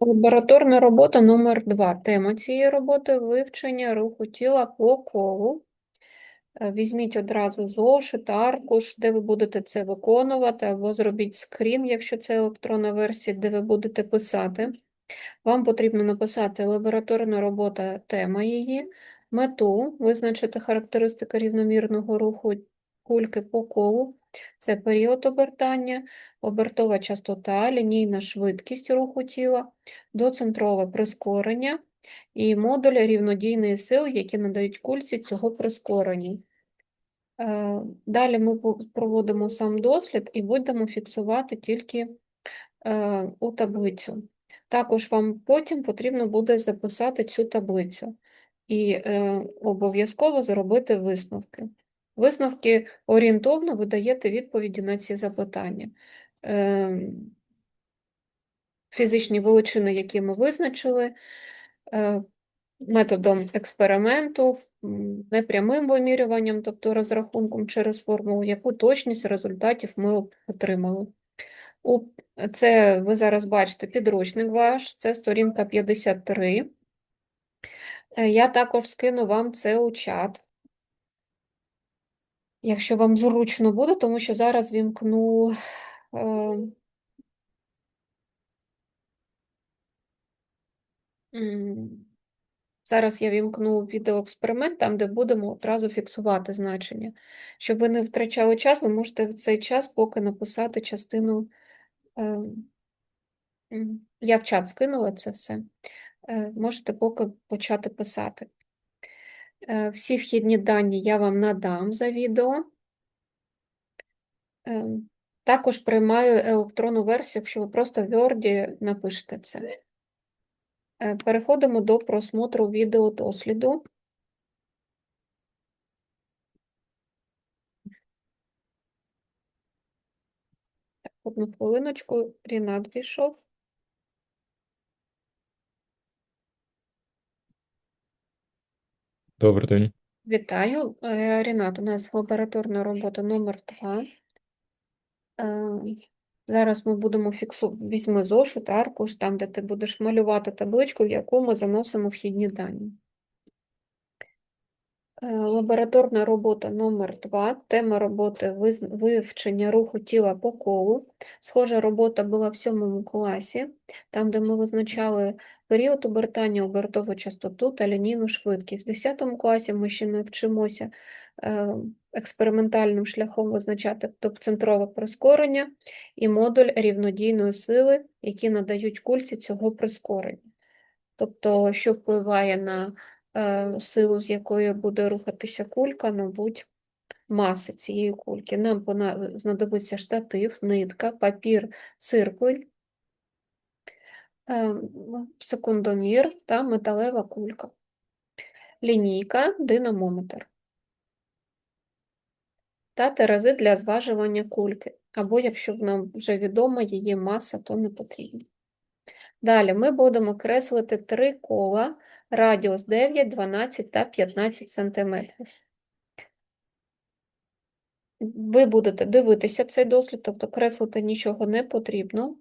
Лабораторна робота номер 2 Тема цієї роботи вивчення руху тіла по колу. Е, Візьміть одразу зошит, аркуш, де ви будете це виконувати, або зробіть скрін, якщо це електронна версія, де ви будете писати. Вам потрібно написати лабораторна робота, тема її, мету, визначити характеристики рівномірного руху кульки по колу, це період обертання, обертова частота, лінійна швидкість руху тіла, доцентрове прискорення і модуль рівнодійної сили, які надають кульці цього прискорення. Е, Далі ми проводимо сам дослід і будемо фіксувати тільки е, у таблицю. Також вам потім потрібно буде записати цю таблицю і е, обов'язково зробити висновки. Висновки орієнтовно ви даєте відповіді на ці запитання. Е, Фізичні величини, які ми визначили, е, методом експерименту, непрямим вимірюванням, тобто розрахунком через формулу, яку точність результатів ми отримали. Це ви зараз бачите підручник ваш, це сторінка 53. Е, Я також скину вам це у чат. Якщо вам зручно буде, тому що зараз вімкну. Е, Зараз я вімкну відеоексперимент, там, де будемо одразу фіксувати значення. Щоб ви не втрачали час, ви можете в цей час поки написати частину. е, Я в чат скинула це все. Е, Можете поки почати писати. Е, Всі вхідні дані я вам надам за відео. Е, Також приймаю електронну версію, якщо ви просто в Word напишете це. Е, Переходимо до просмотру відеодосліду. Одну хвилиночку, Рінат пішов. Добрий день. Вітаю. Е, Рінат, у нас лабораторна робота номер 2. Зараз ми будемо фіксувати, візьми зошит, аркуш, там, де ти будеш малювати табличку, в яку ми заносимо вхідні дані. Е, Лабораторна робота номер 2 Тема роботи вивчення руху тіла по колу. Схожа робота була в сьомому класі, там, де ми визначали період обертання, обертову частоту та лінійну швидкість. В 10 класі ми ще не вчимося е, експериментальним шляхом визначати топцентрове прискорення і модуль рівнодійної сили, які надають кульці цього прискорення. Тобто, що впливає на силу, з якою буде рухатися кулька, мабуть, маси цієї кульки. Нам знадобиться штатив, нитка, папір, циркуль, е, секундомір та металева кулька, лінійка, динамометр та терези для зважування кульки. Або, якщо нам вже відома її маса, то не потрібно. Далі ми будемо креслити три кола, радіус 9, 12 та 15 см. Ви будете дивитися цей дослід, тобто креслити нічого не потрібно.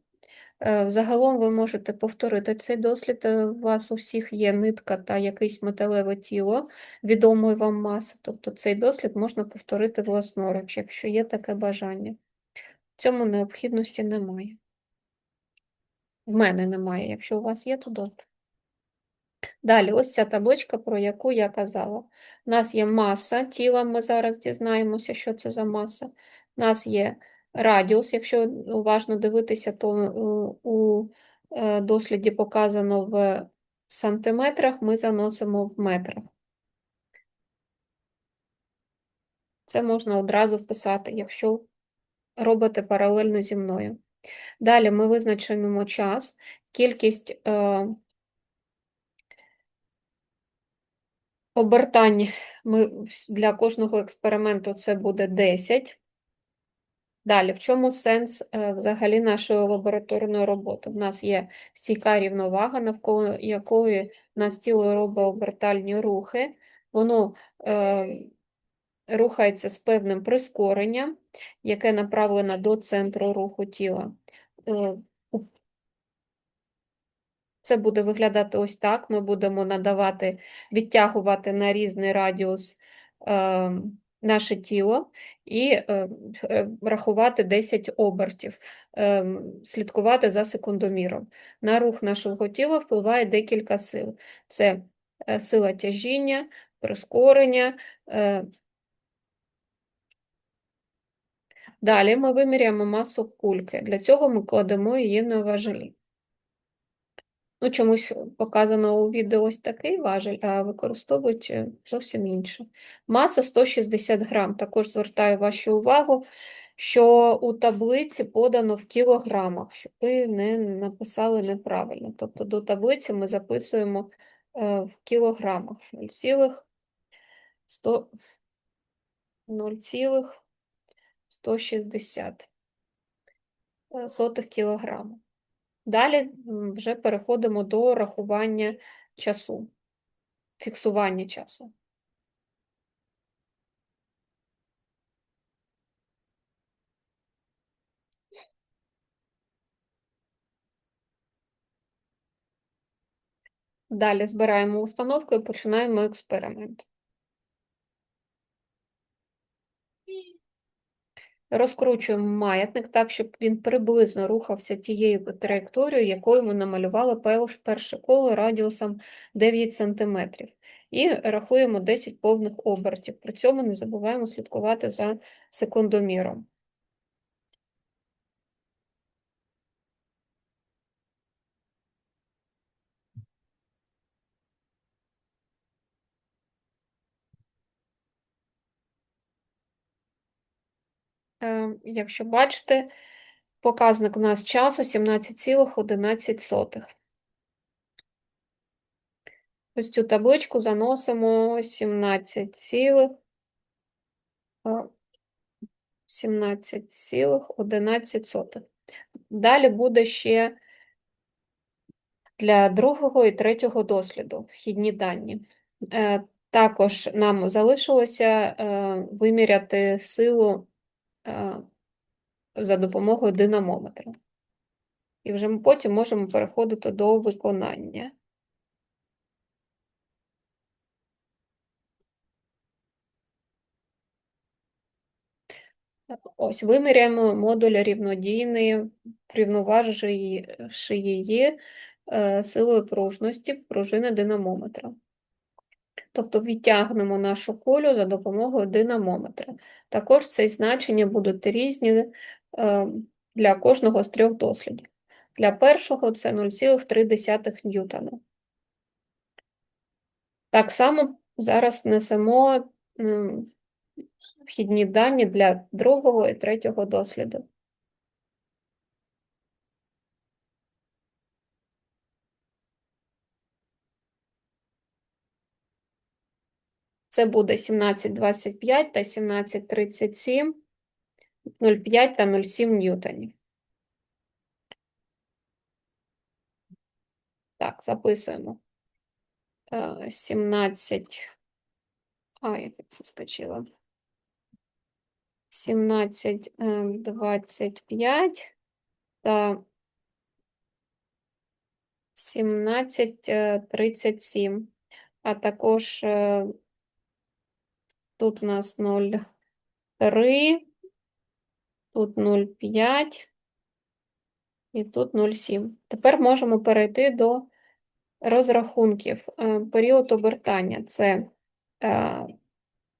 Е, Загалом ви можете повторити цей дослід. е, У вас у всіх є нитка та якесь металеве тіло відомої вам маси. Тобто цей дослід можна повторити власноруч, якщо є таке бажання. В цьому необхідності немає. В мене немає. Якщо у вас є, то добре. Далі, ось ця табличка, про яку я казала. У нас є маса тіла, ми зараз дізнаємося, що це за маса. У нас є радіус, якщо уважно дивитися, то е, у е, досліді показано в сантиметрах, ми заносимо в метрах. Це можна одразу вписати, якщо робите паралельно зі мною. Далі ми визначимо час, кількість е, обертань ми для кожного експерименту це буде 10. Далі, в чому сенс е, взагалі нашої лабораторної роботи? У нас є стійка рівновага, навколо якої нас тіло робить обертальні рухи. Воно е, рухається з певним прискоренням, яке направлено до центру руху тіла. Це буде виглядати ось так. Ми будемо надавати, відтягувати на різний радіус е, наше тіло і е, е, рахувати 10 обертів, е, слідкувати за секундоміром. На рух нашого тіла впливає декілька сил. Це е, сила тяжіння, прискорення. Е. Далі ми виміряємо масу кульки. Для цього ми кладемо її на важелі. Ну, чомусь показано у відео ось такий важель, а використовують е, зовсім інше. Маса 160 грам. Також звертаю вашу увагу, що у таблиці подано в кілограмах, щоб ви не написали неправильно. Тобто до таблиці ми записуємо е, в кілограмах 0,160 е, сотих кілограма. Далі вже переходимо до рахування часу, фіксування часу. Далі збираємо установку і починаємо експеримент. Розкручуємо маятник так, щоб він приблизно рухався тією траєкторією, якою ми намалювали перше коло радіусом 9 см. І рахуємо 10 повних обертів. При цьому не забуваємо слідкувати за секундоміром. Якщо бачите, показник у нас часу 17,11. Ось цю табличку заносимо 17,11. Далі буде ще для другого і третього досліду вхідні дані. Е, також нам залишилося е, виміряти силу за допомогою динамометра. І вже ми потім можемо переходити до виконання. Ось виміряємо модуль рівнодійної, рівноваживши її е, силою пружності пружини динамометра. Тобто відтягнемо нашу кулю за допомогою динамометра. Також ці значення будуть різні е, для кожного з трьох дослідів. Для першого це 0,3 ньютона. Так само зараз внесемо вхідні дані для другого і третього досліду. Це буде 17,25 та 17,37, 0,5 та 0,7 ньютонів. Так, записуємо. 17. Е, а, я це скочила. 17,25 е, та 17,37, а також е, Тут у нас 0,3, тут 0,5 і тут 0,7. Тепер можемо перейти до розрахунків. Е, період обертання це е,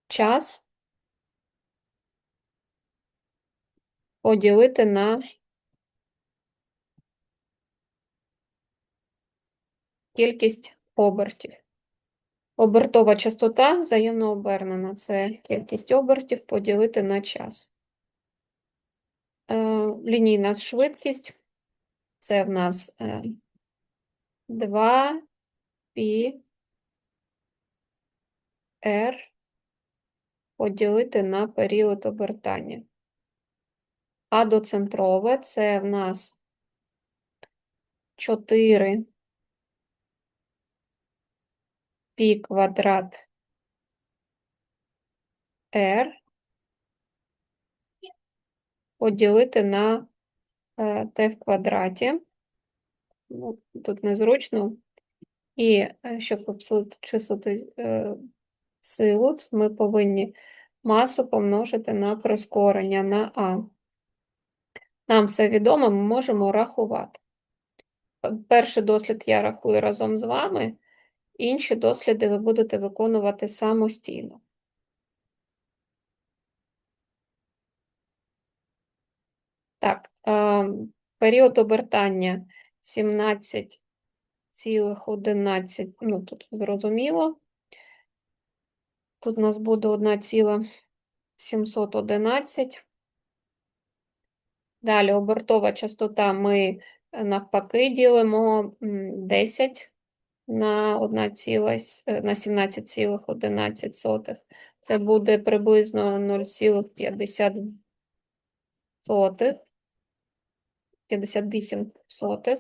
час поділити на кількість обертів. Обертова частота взаємно обернена це кількість обертів поділити на час. Е, лінійна швидкість це в нас 2 π r поділити на період обертання. А доцентрове це в нас 4 пі квадрат r поділити на t е, в квадраті. ну, тут незручно. І е, щоб обчислити е, силу, ми повинні масу помножити на прискорення на А. Нам все відомо, ми можемо рахувати. Перший дослід я рахую разом з вами, інші досліди ви будете виконувати самостійно. Так, е, період обертання 17,11, ну тут зрозуміло. Тут у нас буде 1,711. Далі обертова частота ми е, навпаки ділимо 10 на 1, на 17,11. Це буде приблизно 0,50 сотих, 58 сотих.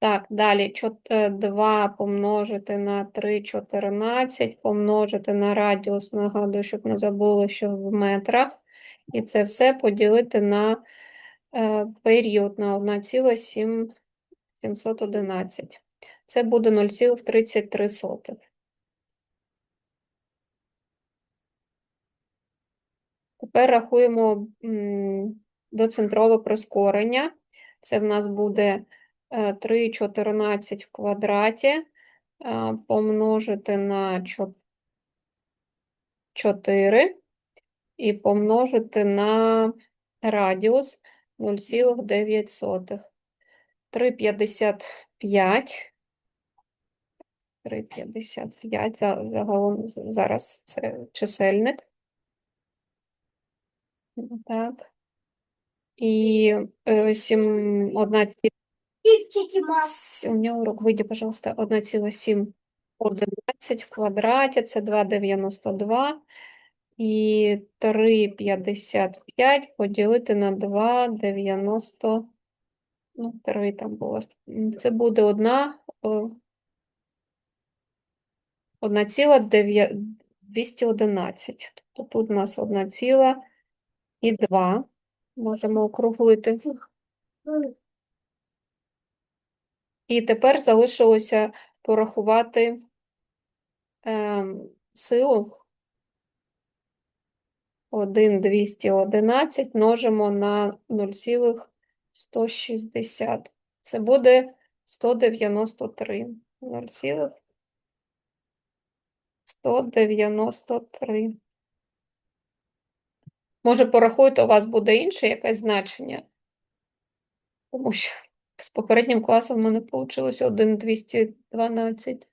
Так, далі 2 помножити на 3, 14, помножити на радіус, нагадую, щоб не забули, що в метрах. І це все поділити на е, період на 1,711. Це буде 0,33. Тепер рахуємо доцентрове прискорення. Це в нас буде е, 3,14 в квадраті е, помножити на 4 і помножити на радіус 0,9. 3,55. 3,55. За- Загалом зараз це чисельник. Так. І е, сім, одна ці- с- у нього урок, вийди, пожалуйста, 1,7 11 в квадраті, це 2,92. І 3,55 поділити на 2,90, ну, 3 там було. Це буде одна, о, 1,211. Тобто тут у нас 1,2. Можемо округлити. І тепер залишилося порахувати ем, силу. 1,211 множимо на 0,160. Це буде 193. 0,193. Може, порахуйте, у вас буде інше якесь значення? Тому що з попереднім класом в мене вийшло 1,212.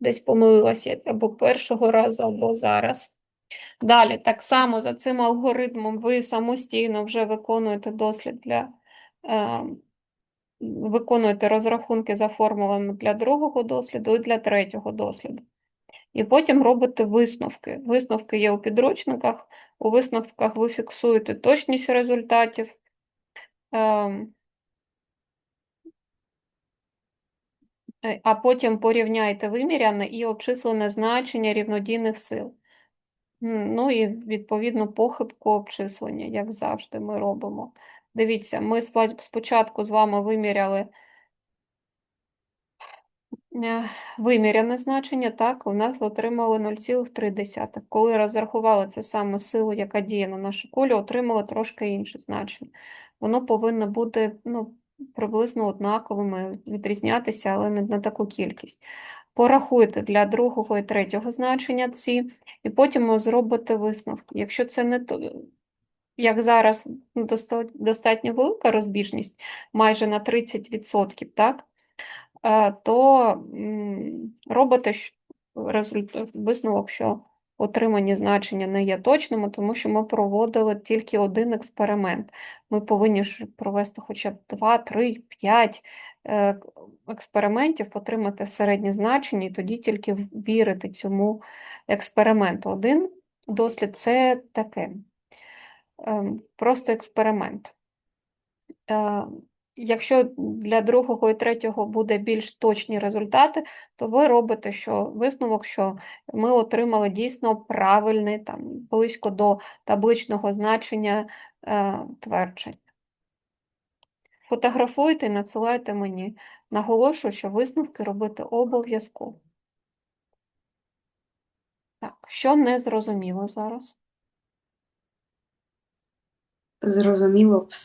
Десь помилилася або першого разу, або зараз. Далі, так само за цим алгоритмом ви самостійно вже виконуєте дослід для е, виконуєте розрахунки за формулами для другого досліду і для третього досліду. І потім робите висновки. Висновки є у підручниках. У висновках ви фіксуєте точність результатів. е, А потім порівняйте виміряне і обчислене значення рівнодійних сил. Ну і відповідно похибку обчислення, як завжди, ми робимо. Дивіться, ми спочатку з вами виміряли е, виміряне значення, так, у нас отримали 0,3. Коли розрахували це саме силу, яка діє на нашу кулю, отримали трошки інше значення. Воно повинно бути ну, приблизно однаковими, відрізнятися, але не на таку кількість. Порахуйте для другого і третього значення ці, і потім зробите висновки. Якщо це не то, як зараз достатньо велика розбіжність, майже на 30%, так? е, то робите висновок, що отримані значення не є точними, тому що ми проводили тільки один експеримент. Ми повинні ж провести хоча б 2, 3, 5 е, експериментів, отримати середнє значення, і тоді тільки вірити цьому експерименту. Один дослід це таке. ем, Просто експеримент. Якщо для другого і третього буде більш точні результати, то ви робите що висновок, що ми отримали дійсно правильне, там, близько до табличного значення е, твердження. Фотографуйте і надсилайте мені. Наголошую, що висновки робити обов'язково. Так, що не зрозуміло зараз? Зрозуміло все.